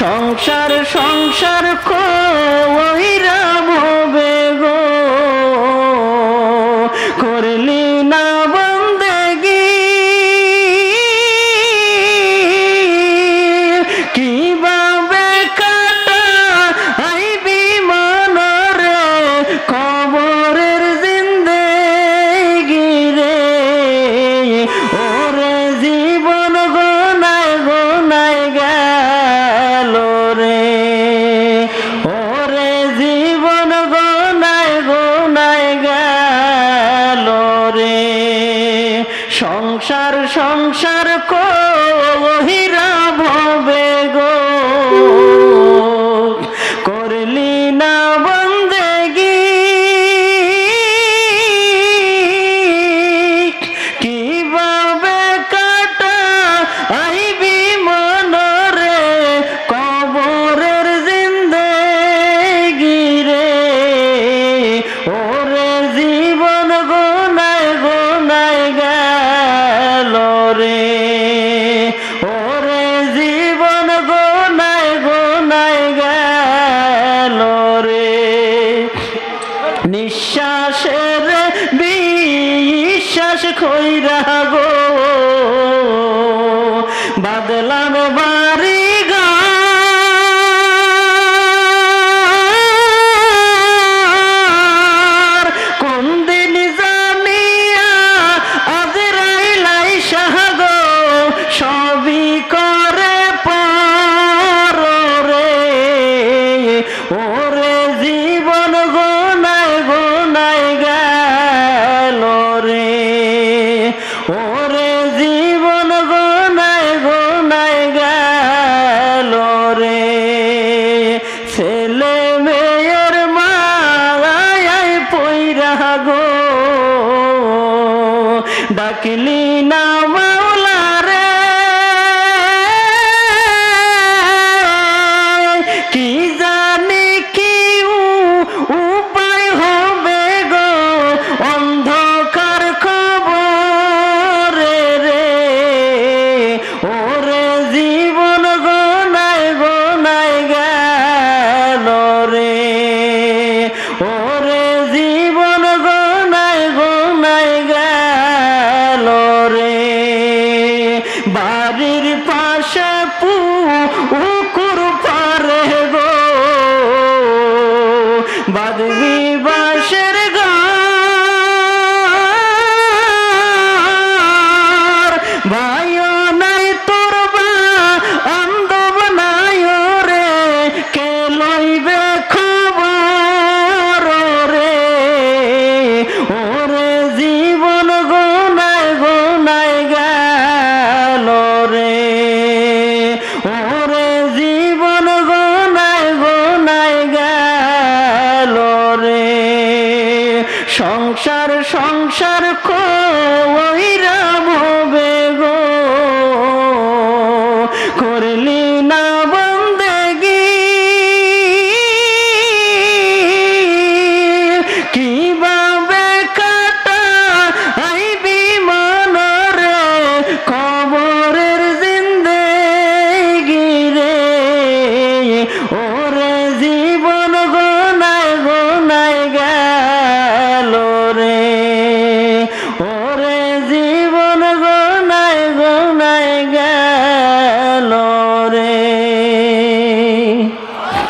সংসার সংসার কইরা ভবে গো? করলি না খৈরা গো। ডাকলি না We. সংসার কইরা হবে গো। করলি না বন্দেগি। কীভাবে কাটা আইবি মনরে খবরের জিন্দেগি রে। ওর জীবন